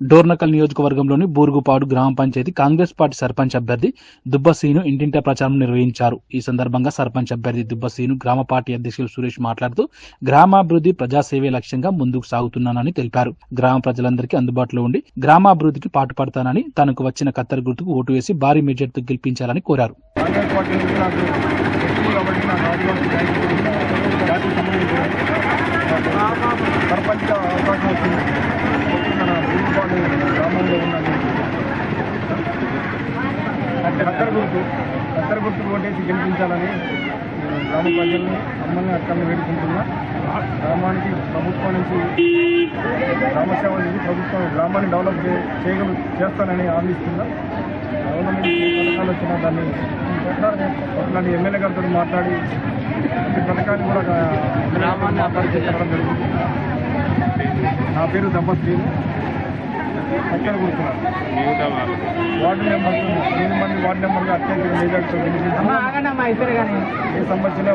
డోర్నకల్ నియోజకవర్గంలోని బూరుగుపాడు గ్రామ పంచాయతీ కాంగ్రెస్ పార్టీ సర్పంచ్ అభ్యర్థి దుబ్బసీను ఇంటింటా ప్రచారం నిర్వహించారు. ఈ సందర్భంగా సర్పంచ్ అభ్యర్థి దుబ్బసీను గ్రామ పార్టీ అధ్యక్షులు సురేష్ మాట్లాడుతూ గ్రామాభివృద్ధి ప్రజాసేవే లక్ష్యంగా ముందుకు సాగుతున్నానని తెలిపారు. గ్రామ ప్రజలందరికీ అందుబాటులో ఉండి గ్రామాభివృద్ధికి పాటుపడతానని తనకు వచ్చిన కత్తెర గుర్తుకు ఓటు వేసి భారీ మెజార్టీతో గెలిపించాలని కోరారు. కాంగ్రెస్ పార్టీ కత్తెర గుర్తు కత్తెర గుర్తు ఓటేసి గెలిపించాలని గ్రామ ప్రజల్ని అమ్మల్ని అక్కల్ని వేడుకుంటున్నా. గ్రామానికి ప్రభుత్వం నుంచి గ్రామ సేవ నుంచి ప్రభుత్వం గ్రామాన్ని డెవలప్ చే- చేయగలు చేస్తానని హామీస్తున్నా గవర్నమెంట్ పథకాలు వచ్చిన దాన్ని అట్లాంటి ఎమ్మెల్యే గారితో మాట్లాడి ఈ పథకాన్ని కూడా గ్రామాన్ని మాట్లాడి చెప్పడం జరుగుతుంది. నా పేరు దంపతి అక్కడ కూర్చున్నాను వార్డు నెంబర్ ఎనిమిది మంది వార్డు నెంబర్గా అత్యంత ఏ సమస్య ఏ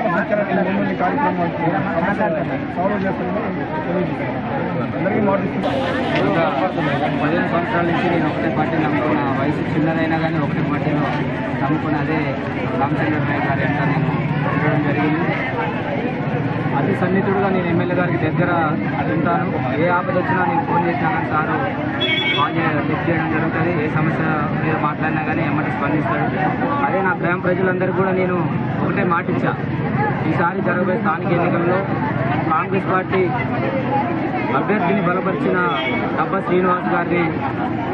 సమస్య వచ్చినా నేను ముందు కార్యక్రమం సాల్వ్ అందరికీ ఇంకా పదిహేను సంవత్సరాల నుంచి నేను ఒకటే పార్టీ నమ్ముకున్న. వయసు చిన్నదైనా కానీ ఒకటే పార్టీలో నమ్ముకుని అదే రామచంద్ర నాయక్ గారి అంతా నేను ఉండడం జరిగింది. అతి సన్నిహితుడుగా నేను ఎమ్మెల్యే గారికి దగ్గర ఉంటాను ఏ ఆపద వచ్చినా నేను ఫోన్ చేసినా సారు కాల్ చేయడం లిఫ్ట్ చేయడం జరుగుతుంది. ఏ సమస్య మీద మాట్లాడినా కానీ ఎమ్మటి స్పందిస్తాడు. అదే నా గ్రామ ప్రజలందరికీ కూడా నేను ఒకటే మాటిచ్చా ఈసారి జరగబోయే స్థానిక ఎన్నికల్లో కాంగ్రెస్ పార్టీ అభ్యర్థిని బలపరిచిన డబ్బా శ్రీనివాస్ గారిని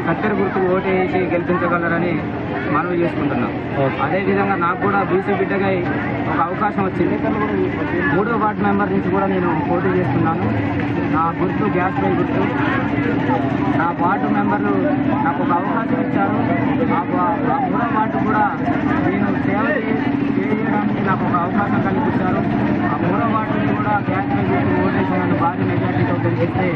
కత్తెర గుర్తు ఓటేసి గెలిపించగలరని మనవి చేసుకుంటున్నాం. అదేవిధంగా నాకు కూడా బీసీ బిడ్డగా ఒక అవకాశం వచ్చింది. మూడో వార్డు మెంబర్ నుంచి కూడా నేను పోటీ చేస్తున్నాను. నా గుర్తు గ్యాస్ పై గుర్తు. నా వార్డు మెంబర్లు నాకు ఒక అవకాశం ఇచ్చారు. ఆ మూడో వార్డు కూడా నేను సేవ చేయడానికి నాకు ఒక అవకాశం కల్పించారు. ఆ మూడో వార్డుని కూడా గ్యాస్ పై గుర్తు ఓటేసి నన్ను భారీ మెజార్టీతో గెలిపిస్తే